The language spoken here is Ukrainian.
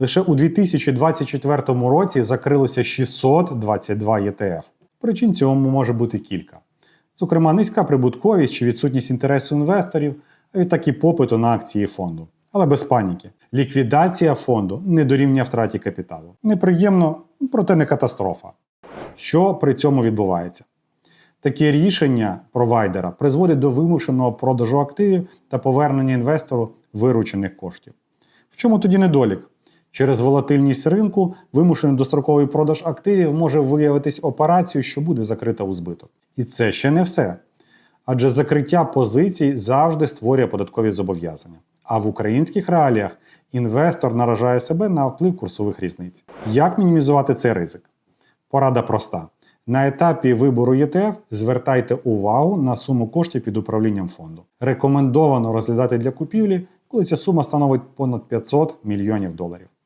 Лише у 2024 році закрилося 622 ETF. Причин цьому може бути кілька. Зокрема, низька прибутковість чи відсутність інтересу інвесторів, а відтак і попиту на акції фонду. Але без паніки. Ліквідація фонду не дорівнює втраті капіталу. Неприємно, проте не катастрофа. Що при цьому відбувається? Таке рішення провайдера призводить до вимушеного продажу активів та повернення інвестору виручених коштів. В чому тоді недолік? Через волатильність ринку вимушений достроковий продаж активів може виявитись операцією, що буде закрита у збиток. І це ще не все. Адже закриття позицій завжди створює податкові зобов'язання. А в українських реаліях інвестор наражає себе на вплив курсових різниць. Як мінімізувати цей ризик? Порада проста. На етапі вибору ЄТФ звертайте увагу на суму коштів під управлінням фонду. Рекомендовано розглядати для купівлі, коли ця сума становить понад 500 мільйонів доларів.